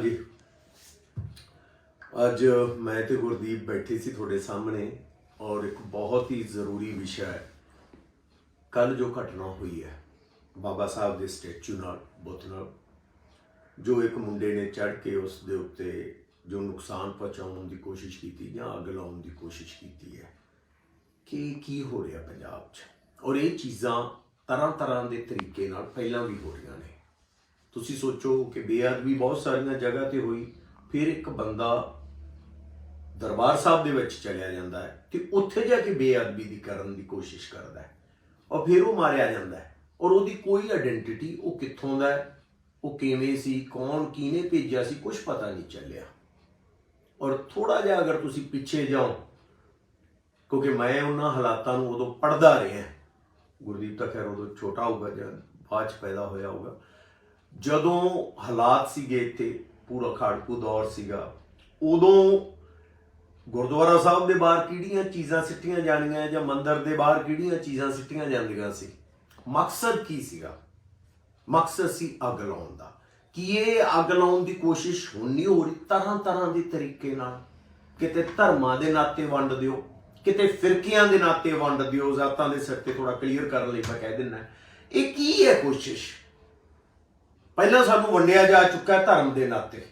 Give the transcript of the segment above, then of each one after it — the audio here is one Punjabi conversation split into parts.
ਹਾਂਜੀ। ਅੱਜ ਮੈਂ ਤੇ ਗੁਰਦੀਪ ਬੈਠੇ ਸੀ ਤੁਹਾਡੇ ਸਾਹਮਣੇ ਔਰ ਇੱਕ ਬਹੁਤ ਹੀ ਜ਼ਰੂਰੀ ਵਿਸ਼ਾ ਹੈ। ਕੱਲ ਜੋ ਘਟਨਾ ਹੋਈ ਹੈ, ਬਾਬਾ ਸਾਹਿਬ ਦੇ ਸਟੈਚੂ ਨਾਲ, ਬੁੱਤ ਨਾਲ, ਜੋ ਇੱਕ ਮੁੰਡੇ ਨੇ ਚੜ ਕੇ ਉਸ ਦੇ ਉੱਤੇ ਜੋ ਨੁਕਸਾਨ ਪਹੁੰਚਾਉਣ ਦੀ ਕੋਸ਼ਿਸ਼ ਕੀਤੀ ਜਾਂ ਅੱਗ ਲਾਉਣ ਦੀ ਕੋਸ਼ਿਸ਼ ਕੀਤੀ ਹੈ, ਕਿ ਕੀ ਹੋ ਰਿਹਾ ਪੰਜਾਬ 'ਚ? ਔਰ ਇਹ ਚੀਜ਼ਾਂ ਤਰ੍ਹਾਂ ਤਰ੍ਹਾਂ ਦੇ ਤਰੀਕੇ ਨਾਲ ਪਹਿਲਾਂ ਵੀ ਹੋ ਰਹੀਆਂ ਨੇ। ਤੁਸੀਂ ਸੋਚੋ ਕਿ ਬੇਅਦਬੀ ਬਹੁਤ ਸਾਰੀਆਂ ਜਗ੍ਹਾ ਤੇ ਹੋਈ, ਫਿਰ ਇੱਕ ਬੰਦਾ ਦਰਬਾਰ ਸਾਹਿਬ ਦੇ ਵਿੱਚ ਚਲਿਆ ਜਾਂਦਾ ਹੈ ਤੇ ਉੱਥੇ ਜਾ ਕੇ ਬੇਅਦਬੀ ਦੀ ਕਰਨ ਦੀ ਕੋਸ਼ਿਸ਼ ਕਰਦਾ ਹੈ ਔਰ ਫਿਰ ਉਹ ਮਾਰਿਆ ਜਾਂਦਾ ਹੈ ਔਰ ਉਹਦੀ ਕੋਈ ਆਇਡੈਂਟੀਟੀ ਉਹ ਕਿੱਥੋਂ ਦਾ ਹੈ, ਉਹ ਕਿਵੇਂ ਸੀ, ਕੌਣ, ਕਿਹਨੇ ਭੇਜਿਆ ਸੀ ਕੁਝ ਪਤਾ ਨਹੀਂ ਚੱਲਿਆ। ਔਰ ਥੋੜਾ ਜਿਹਾ ਅਗਰ ਤੁਸੀਂ ਪਿੱਛੇ ਜਾਓ, ਕਿਉਂਕਿ ਮੈਂ ਉਹਨਾਂ ਹਾਲਾਤਾਂ ਨੂੰ ਉਦੋਂ ਪੜਦਾ ਰਿਹਾ, ਗੁਰਦੀਪ ਤਾਂ ਖੈਰ ਉਦੋਂ ਛੋਟਾ ਹੋਊਗਾ ਜਾਂ ਬਾਅਦ ਚ ਪੈਦਾ ਹੋਇਆ ਹੋਊਗਾ ਜਦੋਂ ਹਾਲਾਤ ਸੀਗੇ ਇੱਥੇ, ਪੂਰਾ ਖਾੜਕੂ ਦੌਰ ਸੀਗਾ, ਉਦੋਂ ਗੁਰਦੁਆਰਾ ਸਾਹਿਬ ਦੇ ਬਾਹਰ ਕਿਹੜੀਆਂ ਚੀਜ਼ਾਂ ਸਿੱਟੀਆਂ ਜਾਣੀਆਂ ਜਾਂ ਮੰਦਿਰ ਦੇ ਬਾਹਰ ਕਿਹੜੀਆਂ ਚੀਜ਼ਾਂ ਸਿੱਟੀਆਂ ਜਾਂਦੀਆਂ ਸੀ? ਮਕਸਦ ਕੀ ਸੀਗਾ? ਮਕਸਦ ਸੀ ਅੱਗ ਲਾਉਣ ਦਾ। ਕਿ ਇਹ ਅੱਗ ਲਾਉਣ ਦੀ ਕੋਸ਼ਿਸ਼ ਹੁਣ ਨਹੀਂ ਹੋ ਰਹੀ ਤਰ੍ਹਾਂ ਤਰ੍ਹਾਂ ਦੇ ਤਰੀਕੇ ਨਾਲ? ਕਿਤੇ ਧਰਮਾਂ ਦੇ ਨਾਤੇ ਵੰਡ ਦਿਓ, ਕਿਤੇ ਫਿਰਕਿਆਂ ਦੇ ਨਾਤੇ ਵੰਡ ਦਿਓ ਜ਼ਾਤਾਂ ਦੇ ਸਿਰ ਤੇ ਥੋੜਾ ਕਲੀਅਰ ਕਰਨ ਲਈ ਮੈਂ ਕਹਿ ਦਿੰਦਾ। ਇਹ ਕੀ ਹੈ ਕੋਸ਼ਿਸ਼? ਪਹਿਲਾਂ ਸਾਨੂੰ ਵੰਡਿਆ ਜਾ ਚੁੱਕਾ ਹੈ ਧਰਮ ਦੇ ਨਾਤੇ।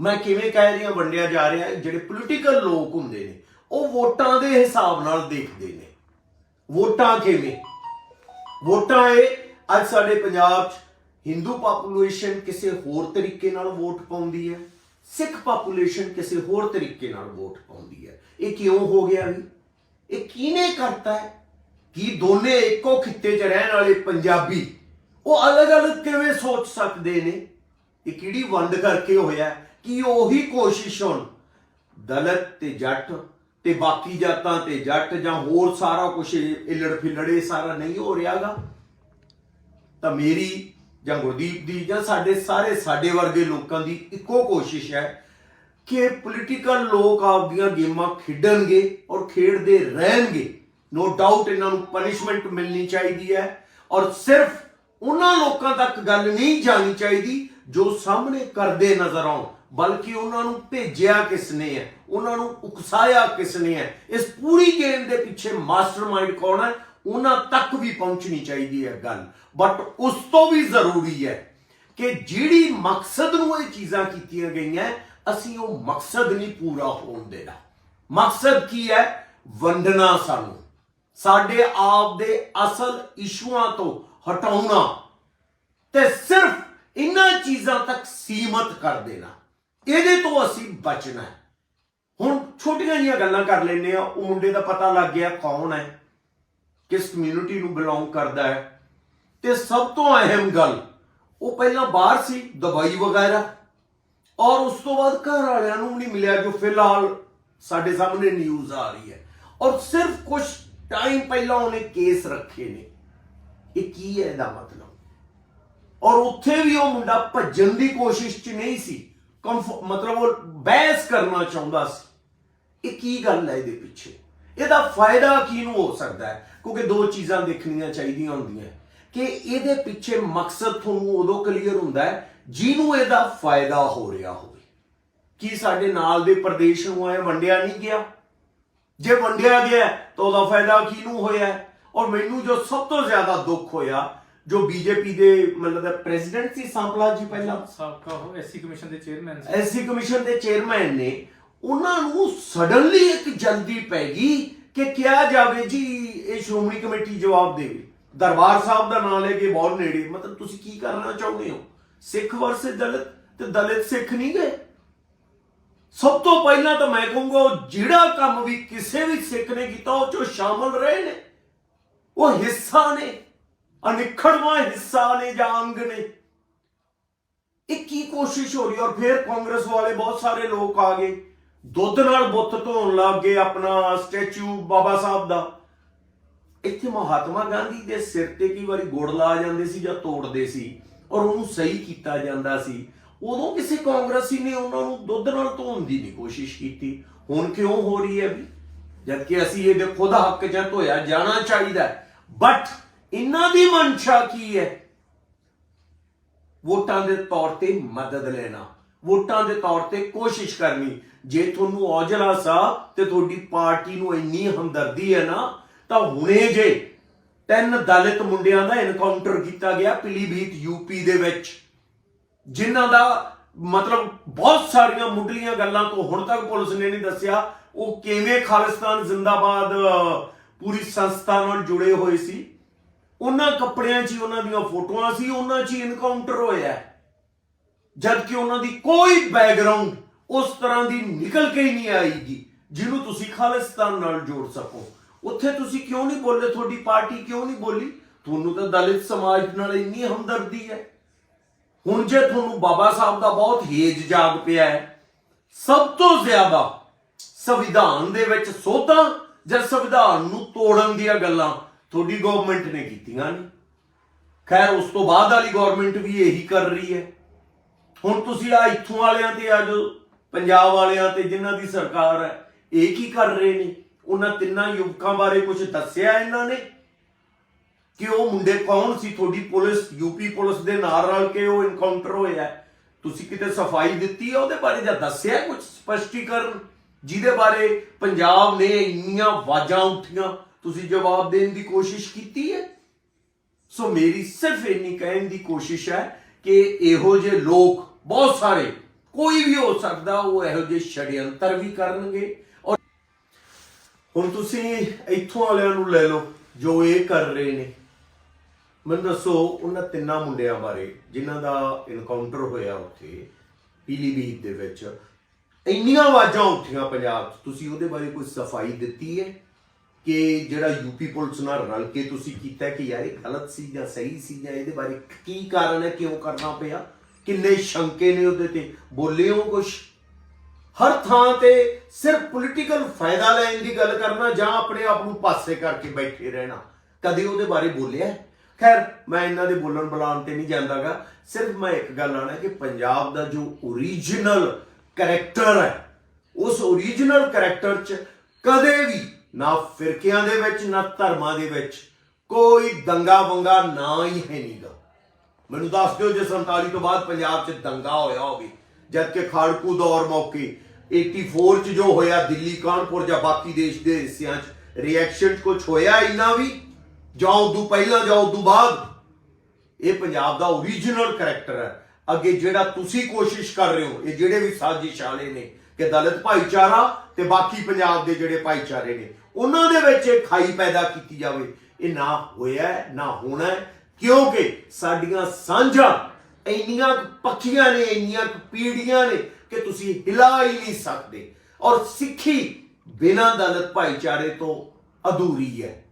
ਮੈਂ ਕਿਵੇਂ ਕਹਿ ਰਹੀ ਹਾਂ ਵੰਡਿਆ ਜਾ ਰਿਹਾ ਜਿਹੜੇ ਪੋਲੀਟੀਕਲ ਲੋਕ ਹੁੰਦੇ ਨੇ, ਉਹ ਵੋਟਾਂ ਦੇ ਹਿਸਾਬ ਨਾਲ ਦੇਖਦੇ ਨੇ। ਵੋਟਾਂ ਕਿਵੇਂ? ਵੋਟਾਂ ਇਹ ਅੱਜ ਸਾਡੇ ਪੰਜਾਬ 'ਚ ਹਿੰਦੂ ਪਾਪੂਲੇਸ਼ਨ ਕਿਸੇ ਹੋਰ ਤਰੀਕੇ ਨਾਲ ਵੋਟ ਪਾਉਂਦੀ ਹੈ ਸਿੱਖ ਪਾਪੂਲੇਸ਼ਨ ਕਿਸੇ ਹੋਰ ਤਰੀਕੇ ਨਾਲ ਵੋਟ ਪਾਉਂਦੀ ਹੈ। ਇਹ ਕਿਉਂ ਹੋ ਗਿਆ ਵੀ? ਇਹ ਕਿਹਨੇ ਕਰਤਾ ਹੈ? ਕੀ ਦੋਨੇ ਇੱਕੋ ਖਿੱਤੇ 'ਚ ਰਹਿਣ ਵਾਲੇ ਪੰਜਾਬੀ ਉਹ ਅਲੱਗ-ਅਲੱਗ ਕਿਵੇਂ ਸੋਚ ਸਕਦੇ ਨੇ? ਇਹ ਕਿਹੜੀ ਵੰਡ ਕਰਕੇ ਹੋਇਆ? ਕਿ ਉਹੀ ਕੋਸ਼ਿਸ਼ ਹੁਣ? ਦਲਿਤ ਤੇ ਜੱਟ ਤੇ ਬਾਕੀ ਜਾਤਾਂ ਤੇ ਜੱਟ ਜਾਂ ਹੋਰ ਸਾਰਾ ਕੁਝ ਇਲੜ ਫਿਲੜੇ ਸਾਰਾ ਨਹੀਂ ਹੋ ਰਿਹਾਗਾ? ਤਾਂ ਮੇਰੀ ਜਾਂ ਗੁਰਦੀਪ ਦੀ ਜਾਂ ਸਾਡੇ ਸਾਰੇ ਸਾਡੇ ਵਰਗੇ ਲੋਕਾਂ ਦੀ ਇੱਕੋ ਕੋਸ਼ਿਸ਼ ਹੈ ਕਿ ਪੋਲੀਟੀਕਲ ਲੋਕ ਆਪਦੀਆਂ ਗੇਮਾਂ ਖੇਡਣਗੇ ਔਰ ਖੇਡਦੇ ਰਹਿਣਗੇ। ਨੋ ਡਾਊਟ ਇਹਨਾਂ ਨੂੰ ਪਨਿਸ਼ਮੈਂਟ ਮਿਲਣੀ ਚਾਹੀਦੀ ਹੈ ਔਰ ਸਿਰਫ ਉਹਨਾਂ ਲੋਕਾਂ ਤੱਕ ਗੱਲ ਨਹੀਂ ਜਾਣੀ ਚਾਹੀਦੀ ਜੋ ਸਾਹਮਣੇ ਕਰਦੇ ਨਜ਼ਰ ਆਉਣ, ਬਲਕਿ ਉਹਨਾਂ ਨੂੰ ਭੇਜਿਆ ਕਿਸ ਨੇ ਹੈ, ਉਹਨਾਂ ਨੂੰ ਉਕਸਾਇਆ ਕਿਸ ਨੇ ਹੈ, ਇਸ ਪੂਰੀ ਗੇਮ ਦੇ ਪਿੱਛੇ ਮਾਸਟਰਮਾਈਂਡ ਕੌਣ ਹੈ? ਉਹਨਾਂ ਤੱਕ ਵੀ ਪਹੁੰਚਣੀ ਚਾਹੀਦੀ ਹੈ ਗੱਲ। ਬਟ ਉਸ ਤੋਂ ਵੀ ਜ਼ਰੂਰੀ ਹੈ ਕਿ ਜਿਹੜੀ ਮਕਸਦ ਨੂੰ ਇਹ ਚੀਜ਼ਾਂ ਕੀਤੀਆਂ ਗਈਆਂ, ਅਸੀਂ ਉਹ ਮਕਸਦ ਨਹੀਂ ਪੂਰਾ ਹੋਣ ਦੇਣਾ। ਮਕਸਦ ਕੀ ਹੈ? ਵੰਡਣਾ ਸਾਨੂੰ। ਸਾਡੇ ਆਪ ਦੇ ਅਸਲ ਇਸ਼ੂਆਂ ਤੋਂ ਹਟਾਉਣਾ ਤੇ ਸਿਰਫ ਇਹਨਾਂ ਚੀਜ਼ਾਂ ਤੱਕ ਸੀਮਤ ਕਰ ਦੇਣਾ। ਇਹਦੇ ਤੋਂ ਅਸੀਂ ਬਚਣਾ ਹੈ। ਹੁਣ ਛੋਟੀਆਂ ਜੀਆਂ ਗੱਲਾਂ ਕਰ ਲੈਨੇ ਆ ਉਹ ਮੁੰਡੇ ਦਾ ਪਤਾ ਲੱਗ ਗਿਆ ਕੌਣ ਹੈ, ਕਿਸ ਕਮਿਊਨਿਟੀ ਨੂੰ ਬਿਲੋਂਗ ਕਰਦਾ ਹੈ। ਤੇ ਸਭ ਤੋਂ ਅਹਿਮ ਗੱਲ, ਉਹ ਪਹਿਲਾਂ ਬਾਹਰ ਸੀ, ਦਵਾਈ ਵਗੈਰਾ। ਔਰ ਉਸ ਤੋਂ ਬਾਅਦ ਘਰ ਵਾਲਿਆਂ ਨੂੰ ਨਹੀਂ ਮਿਲਿਆ ਜੋ ਫਿਲਹਾਲ ਸਾਡੇ ਸਾਹਮਣੇ ਨਿਊਜ਼ ਆ ਰਹੀ ਹੈ। ਔਰ ਸਿਰਫ ਕੁਝ ਟਾਈਮ ਪਹਿਲਾਂ ਉਹਨੇ ਕੇਸ ਰੱਖੇ ਨੇ। ਇਹ ਕੀ ਹੈ ਇਹਦਾ ਮਤਲਬ? ਔਰ ਉੱਥੇ ਵੀ ਉਹ ਮੁੰਡਾ ਭੱਜਣ ਦੀ ਕੋਸ਼ਿਸ਼ 'ਚ ਨਹੀਂ ਸੀ। ਕੰਫ- ਮਤਲਬ ਉਹ ਬਹਿਸ ਕਰਨਾ ਚਾਹੁੰਦਾ ਸੀ। ਇਹ ਕੀ ਗੱਲ ਹੈ ਇਹਦੇ ਪਿੱਛੇ? ਇਹਦਾ ਫਾਇਦਾ ਕਿਹਨੂੰ ਹੋ ਸਕਦਾ ਹੈ? ਕਿਉਂਕਿ ਦੋ ਚੀਜ਼ਾਂ ਦੇਖਣੀਆਂ ਚਾਹੀਦੀਆਂ ਹੁੰਦੀਆਂ। ਕਿ ਇਹਦੇ ਪਿੱਛੇ ਮਕਸਦ ਤੁਹਾਨੂੰ ਉਦੋਂ ਕਲੀਅਰ ਹੁੰਦਾ ਹੈ ਜਿਹਨੂੰ ਇਹਦਾ ਫਾਇਦਾ ਹੋ ਰਿਹਾ ਹੋਵੇ। ਕੀ ਸਾਡੇ ਨਾਲ ਦੇ ਪ੍ਰਦੇਸ਼ ਨੂੰ ਐ ਵੰਡਿਆ ਨਹੀਂ ਗਿਆ? ਜੇ ਵੰਡਿਆ ਗਿਆ ਤਾਂ ਉਹਦਾ ਫਾਇਦਾ ਕਿਹਨੂੰ ਹੋਇਆ ਔਰ ਮੈਨੂੰ ਜੋ ਸਭ ਤੋਂ ਜ਼ਿਆਦਾ ਦੁੱਖ ਹੋਇਆ ਜੋ ਬੀਜੇਪੀ ਦੇ ਮਤਲਬ ਪ੍ਰੈਜ਼ੀਡੈਂਟ ਸੀ ਸੰਪਲਾ ਜੀ ਪਹਿਲਾਂ। ਸਾਬਕਾ ਉਹ ਐਸਸੀ ਕਮਿਸ਼ਨ ਦੇ ਚੇਅਰਮੈਨ ਸੀ। ਐਸਸੀ ਕਮਿਸ਼ਨ ਦੇ ਚੇਅਰਮੈਨ ਨੇ ਉਹਨਾਂ ਨੂੰ ਸਡਨਲੀ ਇੱਕ ਜਲਦੀ ਪੈ ਗਈ ਕਿ ਕਿਹਾ ਜਾਵੇ ਜੀ ਇਹ ਸ਼੍ਰੋਮਣੀ ਕਮੇਟੀ ਜਵਾਬ ਦੇਵੇ। ਦਰਬਾਰ ਸਾਹਿਬ ਦਾ ਨਾਮ ਲੈ ਕੇ ਬਹੁਤ ਨੇੜੇ ਮਤਲਬ ਤੁਸੀਂ ਕੀ ਕਰਨਾ ਚਾਹੁੰਦੇ ਹੋ? ਸਿੱਖ ਵਰਸੇ ਦਲਿਤ ਤੇ ਦਲਿਤ ਸਿੱਖ ਨਹੀਂ ਗਏ? ਸਭ ਤੋਂ ਪਹਿਲਾਂ ਤਾਂ ਮੈਂ ਕਹੂੰਗਾ ਜਿਹੜਾ ਕੰਮ ਵੀ ਕਿਸੇ ਵੀ ਸਿੱਖ ਨੇ ਕੀਤਾ ਉਹ ਚੋਂ ਸ਼ਾਮਲ ਰਹੇ ਨੇ। ਉਹ ਹਿੱਸਾ ਨੇ, ਅਨਿਖੜਵਾਂ ਹਿੱਸਾ ਨੇ ਜਾਂ ਅੰਗ ਨੇ। ਇਹ ਕੀ ਕੋਸ਼ਿਸ਼ ਹੋ ਰਹੀ ਔਰ ਫਿਰ ਕਾਂਗਰਸ ਵਾਲੇ ਬਹੁਤ ਸਾਰੇ ਲੋਕ ਆ ਗਏ। ਦੁੱਧ ਨਾਲ ਬੁੱਤ ਧੋਣ ਲੱਗ ਗਏ ਆਪਣਾ ਸਟੈਚੂ ਬਾਬਾ ਸਾਹਿਬ ਦਾ। ਇੱਥੇ ਮਹਾਤਮਾ ਗਾਂਧੀ ਦੇ ਸਿਰ ਤੇ ਕਈ ਵਾਰੀ ਗੁੜ ਲਾ ਜਾਂਦੇ ਸੀ ਜਾਂ ਤੋੜਦੇ ਸੀ ਔਰ ਉਹਨੂੰ ਸਹੀ ਕੀਤਾ ਜਾਂਦਾ ਸੀ। ਉਦੋਂ ਕਿਸੇ ਕਾਂਗਰਸੀ ਨੇ ਉਹਨਾਂ ਨੂੰ ਦੁੱਧ ਨਾਲ ਧੋਣ ਦੀ ਨਹੀਂ ਕੋਸ਼ਿਸ਼ ਕੀਤੀ। ਹੁਣ ਕਿਉਂ ਹੋ ਰਹੀ ਹੈ ਵੀ ਜਦਕਿ ਅਸੀਂ ਇਹਦੇ ਖੁਦ ਹੱਕ ਚ ਧੋਇਆ, ਜਾਣਾ ਚਾਹੀਦਾ ਬਟ ਇਹਨਾਂ ਦੀ ਮਨਸ਼ਾ ਕੀ ਹੈ? ਵੋਟਾਂ ਦੇ ਤੌਰ ਤੇ ਮਦਦ ਲੈਣਾ। ਵੋਟਾਂ ਦੇ ਤੌਰ ਤੇ ਕੋਸ਼ਿਸ਼ ਕਰਨੀ। ਜੇ ਤੁਹਾਨੂੰ ਔਜਲਾ ਸਾਹਿਬ ਤੇ ਤੁਹਾਡੀ ਪਾਰਟੀ ਨੂੰ ਇੰਨੀ ਹਮਦਰਦੀ ਹੈ ਨਾ, ਤਾਂ ਹੁਣੇ ਜੇ ਤਿੰਨ ਦਲਿਤ ਮੁੰਡਿਆਂ ਦਾ ਐਨਕਾਊਂਟਰ ਕੀਤਾ ਗਿਆ ਪਿਲੀਭੀਤ ਯੂਪੀ ਦੇ ਵਿੱਚ, ਜਿਨ੍ਹਾਂ ਦਾ ਮਤਲਬ ਬਹੁਤ ਸਾਰੀਆਂ ਮੁੱਢਲੀਆਂ ਗੱਲਾਂ ਤੋਂ ਹੁਣ ਤੱਕ ਪੁਲਿਸ ਨੇ ਨਹੀਂ ਦੱਸਿਆ ਉਹ ਕਿਵੇਂ ਖਾਲਿਸਤਾਨ ਜ਼ਿੰਦਾਬਾਦ ਪੂਰੀ ਸੰਸਥਾ ਨਾਲ ਜੁੜੇ ਹੋਏ ਸੀ? ਉਹਨਾਂ ਕੱਪੜਿਆਂ 'ਚ ਹੀ ਉਹਨਾਂ ਦੀਆਂ ਫੋਟੋਆਂ ਸੀ, ਉਹਨਾਂ 'ਚ ਹੀ ਇਨਕਾਊਂਟਰ ਹੋਇਆ। ਹੈ। ਜਦ ਕਿ ਉਹਨਾਂ ਦੀ ਕੋਈ ਬੈਕਗ੍ਰਾਉਂਡ ਉਸ ਤਰ੍ਹਾਂ ਦੀ ਨਿਕਲ ਕੇ ਹੀ ਨਹੀਂ ਆਏਗੀ, ਜਿਹਨੂੰ ਤੁਸੀਂ ਖਾਲਿਸਤਾਨ ਨਾਲ ਜੋੜ ਸਕੋ। ਉੱਥੇ ਤੁਸੀਂ ਕਿਉਂ ਨਹੀਂ ਬੋਲੇ? ਤੁਹਾਡੀ ਪਾਰਟੀ ਕਿਉਂ ਨਹੀਂ ਬੋਲੀ? ਤੁਹਾਨੂੰ ਤਾਂ ਦਲਿਤ ਸਮਾਜ ਨਾਲ ਇੰਨੀ ਹਮਦਰਦੀ ਹੈ। ਹੁਣ ਜੇ ਤੁਹਾਨੂੰ ਬਾਬਾ ਸਾਹਿਬ ਦਾ ਬਹੁਤ ਹੇਜ ਜਾਗ ਪਿਆ ਹੈ, ਸਭ ਤੋਂ ਜ਼ਿਆਦਾ ਸੰਵਿਧਾਨ ਦੇ ਵਿੱਚ ਸੋਧਾਂ ਜਾਂ ਸੰਵਿਧਾਨ ਨੂੰ ਤੋੜਨ ਦੀਆਂ ਗੱਲਾਂ ਤੁਹਾਡੀ ਗਵਰਨਮੈਂਟ ਨੇ ਕੀਤੀਆਂ ਨੇ। ਖੈਰ, ਉਸ ਤੋਂ ਬਾਅਦ ਵਾਲੀ ਗਵਰਨਮੈਂਟ ਵੀ ਇਹੀ ਕਰ ਰਹੀ ਹੈ। ਹੁਣ ਤੁਸੀਂ ਆ ਇੱਥੋਂ ਵਾਲਿਆਂ ਤੇ ਆ ਜੋ ਪੰਜਾਬ ਵਾਲਿਆਂ ਤੇ ਜਿਨ੍ਹਾਂ ਦੀ ਸਰਕਾਰ ਹੈ, ਇਹ ਕੀ ਕਰ ਰਹੇ ਨੇ? ਉਹਨਾਂ ਤਿੰਨਾਂ ਯੁਵਕਾਂ ਬਾਰੇ ਕੁਝ ਦੱਸਿਆ ਇਹਨਾਂ ਨੇ ਕਿ ਉਹ ਮੁੰਡੇ ਕੌਣ ਸੀ? ਤੁਹਾਡੀ ਪੁਲਿਸ ਯੂਪੀ ਪੁਲਿਸ ਦੇ ਨਾਲ ਰਲ ਕੇ ਉਹ ਇਨਕਾਊਂਟਰ ਹੋਇਆ। ਤੁਸੀਂ ਕਿਤੇ ਸਫ਼ਾਈ ਦਿੱਤੀ ਹੈ ਉਹਦੇ ਬਾਰੇ ਜਾਂ ਦੱਸਿਆ ਕੁਝ ਸਪਸ਼ਟੀਕਰਨ? ਜਿਹਦੇ ਬਾਰੇ ਪੰਜਾਬ ਨੇ ਇੰਨੀਆਂ ਆਵਾਜ਼ਾਂ ਉੱਠੀਆਂ, ਤੁਸੀਂ ਜਵਾਬ ਦੇਣ ਦੀ ਕੋਸ਼ਿਸ਼ ਕੀਤੀ ਹੈ? ਸੋ ਮੇਰੀ ਸਿਰਫ ਇੰਨੀ ਕਹਿਣ ਦੀ ਕੋਸ਼ਿਸ਼ ਹੈ ਕਿ ਇਹੋ ਜਿਹੇ ਲੋਕ ਬਹੁਤ ਸਾਰੇ, ਕੋਈ ਵੀ ਹੋ ਸਕਦਾ, ਉਹ ਇਹੋ ਜਿਹੇ ਛੜਯੰਤਰ ਵੀ ਕਰਨਗੇ। ਔਰ ਹੁਣ ਤੁਸੀਂ ਇੱਥੋਂ ਵਾਲਿਆਂ ਨੂੰ ਲੈ ਲਓ, ਜੋ ਇਹ ਕਰ ਰਹੇ ਨੇ। ਮੈਨੂੰ ਦੱਸੋ, ਉਹਨਾਂ ਤਿੰਨਾਂ ਮੁੰਡਿਆਂ ਬਾਰੇ, ਜਿਨ੍ਹਾਂ ਦਾ ਇਨਕਾਊਂਟਰ ਹੋਇਆ ਉੱਥੇ ਪੀਲੀਭੀਤ ਦੇ ਵਿੱਚ ਇੰਨੀਆਂ ਆਵਾਜ਼ਾਂ ਉੱਠੀਆਂ ਪੰਜਾਬ 'ਚ। ਤੁਸੀਂ ਉਹਦੇ ਬਾਰੇ ਕੋਈ ਸਫ਼ਾਈ ਦਿੱਤੀ ਹੈ ਕਿ ਜਿਹੜਾ ਯੂਪੀ ਪੁਲਿਸ ਨਾਲ ਰਲ ਕੇ ਤੁਸੀਂ ਕੀਤਾ ਕਿ ਯਾਰ ਇਹ ਗਲਤ ਸੀ ਜਾਂ ਸਹੀ ਸੀ ਜਾਂ ਇਹਦੇ ਬਾਰੇ ਕੀ ਕਾਰਨ ਹੈ, ਕਿਉਂ ਕਰਨਾ ਪਿਆ? ਕਿੰਨੇ ਸ਼ੰਕੇ ਨੇ ਉਹਦੇ ਤੇ? ਬੋਲੇ ਹੋ ਕੁਛ। ਹਰ ਥਾਂ ਤੇ ਸਿਰਫ ਪੋਲੀਟੀਕਲ ਫਾਇਦਾ ਲੈਣ ਦੀ ਗੱਲ ਕਰਨਾ ਜਾਂ ਆਪਣੇ ਆਪ ਨੂੰ ਪਾਸੇ ਕਰਕੇ ਬੈਠੇ ਰਹਿਣਾ। ਕਦੇ ਉਹਦੇ ਬਾਰੇ ਬੋਲਿਆ ਖੈਰ, ਮੈਂ ਇਹਨਾਂ ਦੇ ਬੋਲਣ ਬੁਲਾਉਣ ਤੇ ਨਹੀਂ ਜਾਂਦਾਗਾ। ਸਿਰਫ ਮੈਂ ਇੱਕ ਗੱਲ ਆਣਾ ਕਿ ਪੰਜਾਬ ਦਾ ਜੋ ਓਰੀਜਨਲ ਕੈਰੈਕਟਰ ਹੈ। ਉਸ ਓਰੀਜਨਲ ਕੈਰੈਕਟਰ 'ਚ ਕਦੇ ਵੀ ਨਾ ਫਿਰਕਿਆਂ ਦੇ ਵਿੱਚ, ਨਾ ਧਰਮਾਂ ਦੇ ਵਿੱਚ ਕੋਈ ਦੰਗਾ ਬੰਗਾ ਨਾ ਹੀ ਹੈ ਨਹੀਂਗਾ ਮੈਨੂੰ ਦੱਸ ਦਿਓ, ਜੇ 47 ਤੋਂ ਬਾਅਦ ਪੰਜਾਬ 'ਚ ਦੰਗਾ ਹੋਇਆ ਹੋਵੇ, ਜਦ ਕਿ ਖਾੜਕੂ ਦੌਰ ਮੌਕੇ 84 'ਚ ਜੋ ਹੋਇਆ, ਦਿੱਲੀ, ਕਾਨਪੁਰ ਜਾਂ ਬਾਕੀ ਦੇਸ਼ ਦੇ ਹਿੱਸਿਆਂ 'ਚ ਰਿਐਕਸ਼ਨ ਕੁਝ ਹੋਇਆ ਇੰਨਾ ਵੀ? ਜਾਂ ਉਦੋਂ ਪਹਿਲਾਂ ਜਾਂ ਉਦੋਂ ਬਾਅਦ? ਇਹ ਪੰਜਾਬ ਦਾ ਓਰੀਜਨਲ ਕੈਰੈਕਟਰ ਹੈ। ਅੱਗੇ ਜਿਹੜਾ ਤੁਸੀਂ ਕੋਸ਼ਿਸ਼ ਕਰ ਰਹੇ ਹੋ, ਇਹ ਜਿਹੜੇ ਵੀ ਸਾਜ਼ਿਸ਼ ਵਾਲੇ ਨੇ ਕਿ ਦਲਿਤ ਭਾਈਚਾਰਾ ਤੇ ਬਾਕੀ ਪੰਜਾਬ ਦੇ ਜਿਹੜੇ ਭਾਈਚਾਰੇ ਨੇ, ਉਹਨਾਂ ਦੇ ਵਿੱਚ ਇਹ ਖਾਈ ਪੈਦਾ ਕੀਤੀ ਜਾਵੇ। ਇਹ ਨਾ ਹੋਇਆ ਨਾ ਹੋਣਾ ਕਿਉਂਕਿ ਸਾਡੀਆਂ ਸਾਂਝਾਂ ਇੰਨੀਆਂ ਕੁ ਪੱਕੀਆਂ ਨੇ, ਇੰਨੀਆਂ ਕੁ ਪੀੜੀਆਂ ਨੇ ਕਿ ਤੁਸੀਂ ਹਿਲਾ ਹੀ ਨਹੀਂ ਸਕਦੇ। ਔਰ ਸਿੱਖੀ ਬਿਨਾਂ ਦਲਿਤ ਭਾਈਚਾਰੇ ਤੋਂ ਅਧੂਰੀ ਹੈ।